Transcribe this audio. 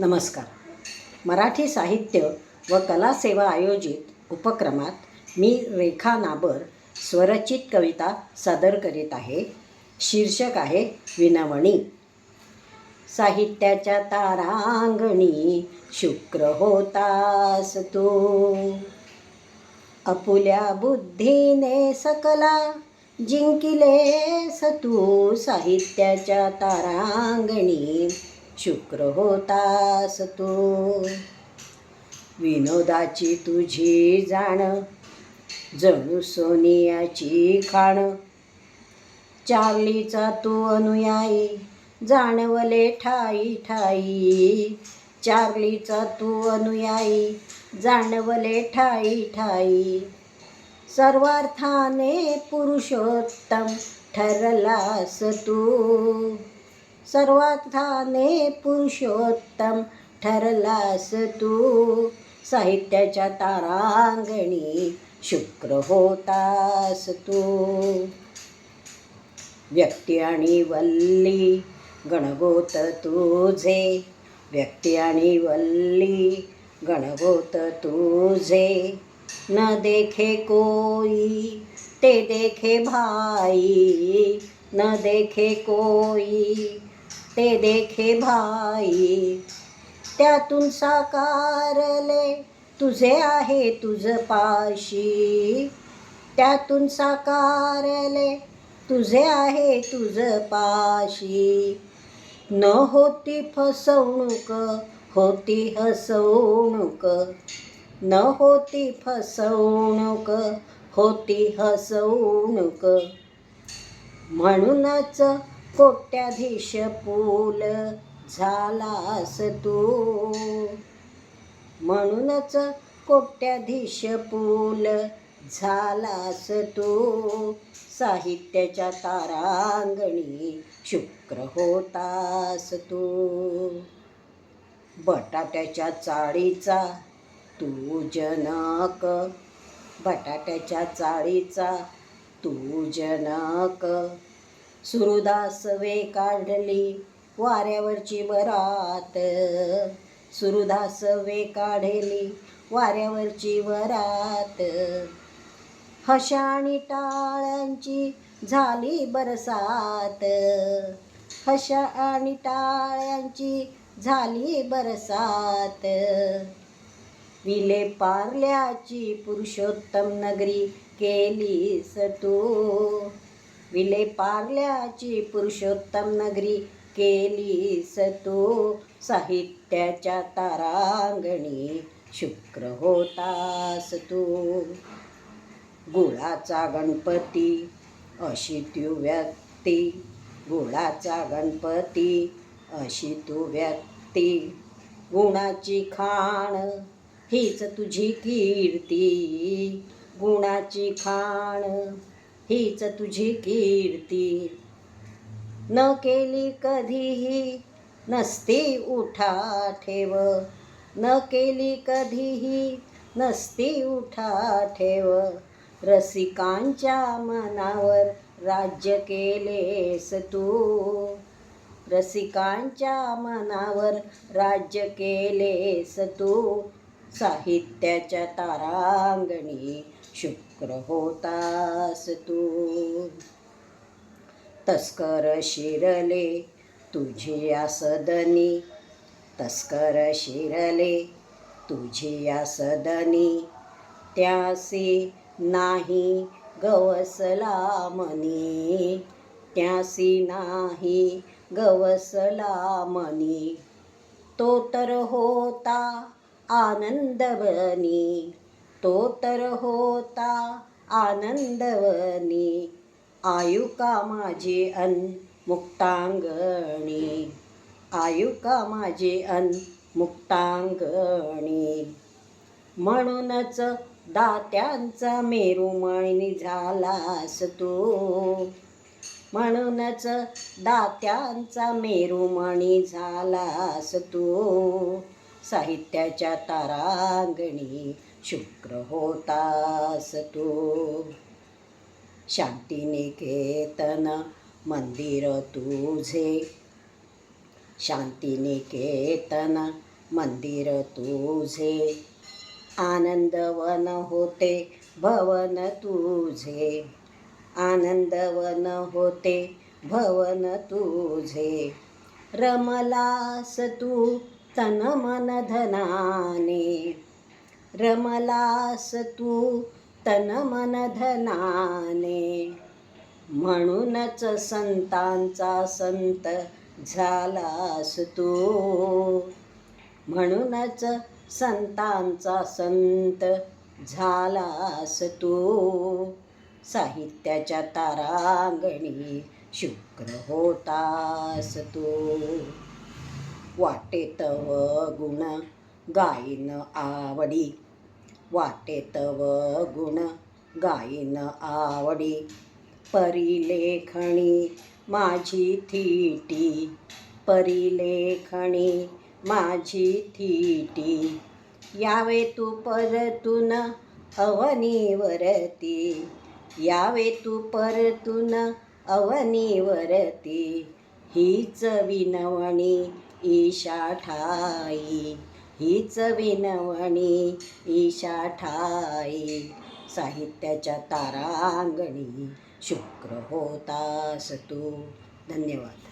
नमस्कार. मराठी साहित्य व कला सेवा आयोजित उपक्रमात मी रेखा नाबर स्वरचित कविता सादर करीत आहे. शीर्षक आहे विनवणी. साहित्याच्या तारांगणी शुक्र होतास तू. अपुल्या बुद्धीने सकला जिंकिलेस तू. साहित्याच्या तारांगणी शुक्र होतास तू. विनोदाची तुझी जाण जणू सोनियाची खाण. चार्लीचा तू अनुयायी जाणवले ठाई ठाई. चार्लीचा तू अनुयायी जाणवले ठाई ठाई. सर्वार्थाने पुरुषोत्तम ठरलास तू. सर्वार्थाने पुरुषोत्तम ठरलास तू. साहित्याच्या तारांगणी शुक्र होतास तू. व्यक्ती आणि वल्ली गणगोत तुझे. व्यक्ती आणि वल्ली गणगोत तुझे. न देखे कोई ते देखे भाई. न देखे कोई ते देखे भाई. त्यातून साकारले तुझे आहे तुझ पाशी. त्यातून साकारले तुझे आहे तुझ पाशी. न होती फसवणूक होती हसवणूक. न होती फसवणूक होती हसवणूक. म्हणूनच कोट्याधीश पोल झालास तू. म्हणूनच कोट्याधीश पूल झालास तू. साहित्याच्या तारांगणी शुक्र होतास तू. बटाट्याच्या चाळीचा तू जनक. बटाट्याच्या चाळीचा तू जनक. सुरुदास वे काढली वाऱ्यावरची वरात. सुरुदास वे काढली वाऱ्यावरची वरात. हशाणी टाळ्यांची झाली बरसात. हशा आणि टाळ्यांची झाली बरसात. विले पारल्याची पुरुषोत्तम नगरी केलीस तू? विले पारल्याची पुरुषोत्तम नगरी केलीस तू साहित्याच्या तारांगणी शुक्र होतास तू गुळाचा गणपती अशी तू व्यक्ती. गुळाचा गणपती अशी तू व्यक्ती. गुणाची खाण हीच तुझी कीर्ती. गुणाची खाण हीच तुझी कीर्ती. न केली कधीही नसती उठा ठेव. न केली कधीही नसती उठा ठेव. रसिकांच्या मनावर राज्य केलेस तू. रसिकांच्या मनावर राज्य केलेस तू. साहित्याच्या तारांगणी शुक्र होतास तू. तस्कर शिरले तुझी या सदनी तस्कर शिरले तुझी या सदनी त्यासी नाही गवसला मनी. त्यासी नाही गवसला मनी. तो तर होता आनंदवनी तो तर होता आनंदवनी. आयुका माझे अन मुक्तांगणी. आयुका माझे अन मुक्तांगणी. म्हणूनच दात्यांचा मेरुमणी झालास तू. म्हणूनच दात्यांचा मेरुमणी झालास तू. साहित्याच्या तारांगणी शुक्र होतास तू शांतिनिकेतन मंदिर तुझे। शांतिनिकेतन मंदिर तुझे। आनंदवन होते भवन तुझे। आनंदवन होते भवन तुझे। रमलास तू तन मन धनाने। रमलास तू तन मन धनाने. म्हणूनच संतांचा संत झालास तू. म्हणूनच संतांचा संत झालास तू. साहित्याच्या तारांगणी शुक्र होतास तू. वाटेतव गुण गायन आवडी. वाटेतव गुण गायन आवडी. परिलेखणी माझी थीटी. परिलेखणी माझी थीटी. यावे तू परतून अवनीवरती. यावे तू परतून अवनीवरती. हीच विनवणी ईशा ठाई हीच विनवणी ईशा ठाई साहित्याच्या तारांगणी शुक्र होतास तू. धन्यवाद.